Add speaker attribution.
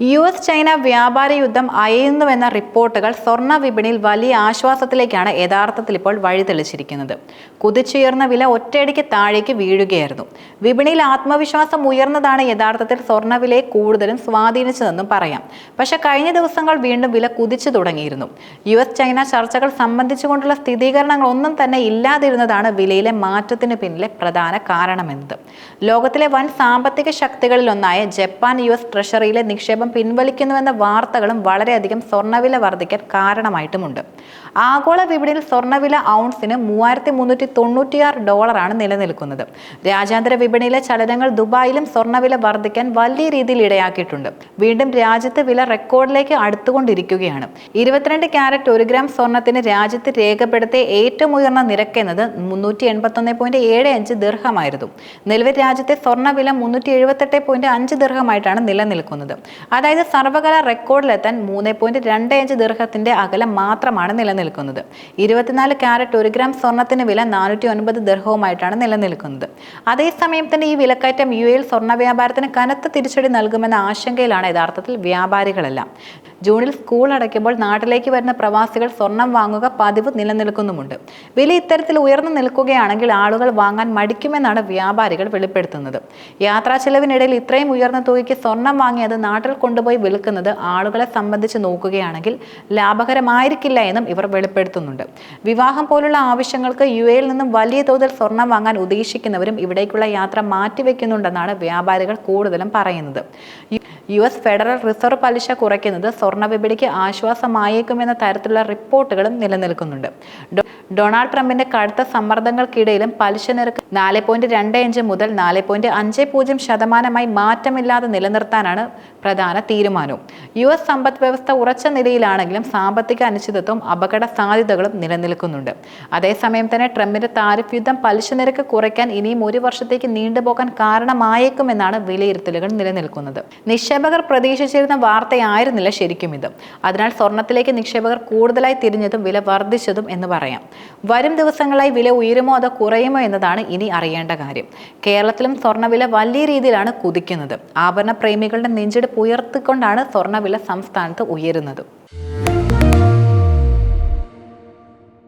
Speaker 1: U S China വ്യാപാര യുദ്ധം അയയുന്നുവെന്ന റിപ്പോർട്ടുകൾ സ്വർണ വിപണിയിൽ വലിയ ആശ്വാസത്തിലേക്കാണ് യഥാർത്ഥത്തിൽ ഇപ്പോൾ വഴിതെളിച്ചിരിക്കുന്നത് കുതിച്ചുയർന്ന വില ഒറ്റയടിക്ക് താഴേക്ക് വീഴുകയായിരുന്നു. വിപണിയിൽ ആത്മവിശ്വാസം ഉയർന്നതാണ് യഥാർത്ഥത്തിൽ സ്വർണവിലയെ കൂടുതലും സ്വാധീനിച്ചതെന്നും പറയാം. പക്ഷെ കഴിഞ്ഞ ദിവസങ്ങൾ വീണ്ടും വില കുതിച്ചു തുടങ്ങിയിരുന്നു. യു എസ് ചൈന ചർച്ചകൾ സംബന്ധിച്ചുകൊണ്ടുള്ള സ്ഥിരീകരണങ്ങൾ ഒന്നും തന്നെ ഇല്ലാതിരുന്നതാണ് വിലയിലെ മാറ്റത്തിന് പിന്നിലെ പ്രധാന കാരണമെന്നത്. ലോകത്തിലെ വൻ സാമ്പത്തിക ശക്തികളിലൊന്നായ ജപ്പാൻ യു എസ് ട്രഷറിയിലെ നിക്ഷേപം പിൻവലിക്കുന്നുവെന്ന വാർത്തകളും വളരെയധികം സ്വർണവില വർദ്ധിക്കാൻ കാരണമായിട്ടുമുണ്ട്. ആഗോള വിപണിയിൽ സ്വർണവില ഔൺസിന് മൂവായിരത്തി മുന്നൂറ്റി തൊണ്ണൂറ്റിയാറ് ഡോളറാണ് നിലനിൽക്കുന്നത്. രാജ്യാന്തര വിപണിയിലെ ചലനങ്ങൾ ദുബായിലും സ്വർണവില വർദ്ധിക്കാൻ വലിയ രീതിയിൽ ഇടയാക്കിയിട്ടുണ്ട്. വീണ്ടും രാജ്യത്ത് വില റെക്കോർഡിലേക്ക് അടുത്തുകൊണ്ടിരിക്കുകയാണ്. ഇരുപത്തിരണ്ട് ക്യാരറ്റ് ഒരു ഗ്രാം സ്വർണത്തിന് രാജ്യത്ത് രേഖപ്പെടുത്തിയ ഏറ്റവും ഉയർന്ന നിരക്ക് എന്നത് മുന്നൂറ്റി എൺപത്തൊന്ന് പോയിന്റ് ഏഴ് അഞ്ച് ദീർഘമായിരുന്നു. നിലവിൽ രാജ്യത്തെ സ്വർണവില മുന്നൂറ്റി എഴുപത്തെട്ട് പോയിന്റ് അഞ്ച് ദീർഘമായിട്ടാണ് നിലനിൽക്കുന്നത്. അതായത് സർവകല റെക്കോർഡിലെത്താൻ മൂന്ന് പോയിന്റ് രണ്ട് അഞ്ച് ദീർഘത്തിന്റെ അകലം മാത്രമാണ് നിലനിൽക്കുന്നത്. ഇരുപത്തിനാല് ക്യാരറ്റ് ഒരു ഗ്രാം സ്വർണത്തിന് വില നാനൂറ്റി ഒൻപത് ദീർഘവുമായിട്ടാണ് നിലനിൽക്കുന്നത്. അതേസമയം തന്നെ ഈ വിലക്കയറ്റം യു എയിൽ സ്വർണ വ്യാപാരത്തിന് കനത്ത തിരിച്ചടി നൽകുമെന്ന ആശങ്കയിലാണ് യഥാർത്ഥത്തിൽ വ്യാപാരികളെല്ലാം. ജൂണിൽ സ്കൂൾ അടയ്ക്കുമ്പോൾ നാട്ടിലേക്ക് വരുന്ന പ്രവാസികൾ സ്വർണം വാങ്ങുക പതിവ് നിലനിൽക്കുന്നുമുണ്ട്. വില ഇത്തരത്തിൽ ഉയർന്നു നിൽക്കുകയാണെങ്കിൽ ആളുകൾ വാങ്ങാൻ മടിക്കുമെന്നാണ് വ്യാപാരികൾ വെളിപ്പെടുത്തുന്നത്. യാത്രാ ചെലവിനിടയിൽ ഇത്രയും ഉയർന്ന തുകയ്ക്ക് സ്വർണം വാങ്ങിയത് നാട്ടിൽ കൊണ്ടുപോയി വിൽക്കുന്നത് ആളുകളെ സംബന്ധിച്ച് നോക്കുകയാണെങ്കിൽ ലാഭകരമായിരിക്കില്ല എന്നും ഇവർ വെളിപ്പെടുത്തുന്നുണ്ട്. വിവാഹം പോലുള്ള ആവശ്യങ്ങൾക്ക് യു എയിൽ നിന്നും വലിയ തോതിൽ സ്വർണം വാങ്ങാൻ ഉദ്ദേശിക്കുന്നവരും ഇവിടേക്കുള്ള യാത്ര മാറ്റിവെക്കുന്നുണ്ടെന്നാണ് വ്യാപാരികൾ കൂടുതലും പറയുന്നത്. യു എസ് ഫെഡറൽ റിസർവ് പലിശ കുറയ്ക്കുന്നത് സ്വർണ വിപണിക്ക് ആശ്വാസമായേക്കുമെന്ന തരത്തിലുള്ള റിപ്പോർട്ടുകളും നിലനിൽക്കുന്നുണ്ട്. ഡൊണാൾഡ് ട്രംപിന്റെ കടുത്ത സമ്മർദ്ദങ്ങൾക്കിടയിലും പലിശ നിരക്ക് നാല് പോയിന്റ് രണ്ട് അഞ്ച് മുതൽ നാല് പോയിന്റ് അഞ്ച് പൂജ്യം ശതമാനമായി മാറ്റമില്ലാതെ നിലനിർത്താനാണ് പ്രധാന തീരുമാനവും. യു എസ് സമ്പദ് വ്യവസ്ഥ ഉറച്ച നിലയിലാണെങ്കിലും സാമ്പത്തിക അനിശ്ചിതത്വം അപകട സാധ്യതകളും നിലനിൽക്കുന്നുണ്ട്. അതേസമയം തന്നെ ട്രംപിന്റെ താരിഫ് യുദ്ധം പലിശ നിരക്ക് കുറയ്ക്കാൻ ഇനിയും ഒരു വർഷത്തേക്ക് നീണ്ടുപോകാൻ കാരണമായേക്കുമെന്നാണ് വിലയിരുത്തലുകൾ നിലനിൽക്കുന്നത്. നിക്ഷേപകർ പ്രതീക്ഷിച്ചിരുന്ന വാർത്തയായിരുന്നില്ല ശരിക്കും ഇത്. അതിനാൽ സ്വർണത്തിലേക്ക് നിക്ഷേപകർ കൂടുതലായി തിരിഞ്ഞതും വില വർദ്ധിച്ചതും എന്ന് പറയാം. വരും ദിവസങ്ങളായി വില ഉയരുമോ അതോ കുറയുമോ എന്നതാണ് ഇനി അറിയേണ്ട കാര്യം. കേരളത്തിലും സ്വർണവില വലിയ രീതിയിലാണ് കുതിക്കുന്നത്. ആഭരണ പ്രേമികളുടെ നെഞ്ചെടുപ്പ് ഉയർത്തിക്കൊണ്ടാണ് സ്വർണവില സംസ്ഥാനത്ത് ഉയരുന്നത്.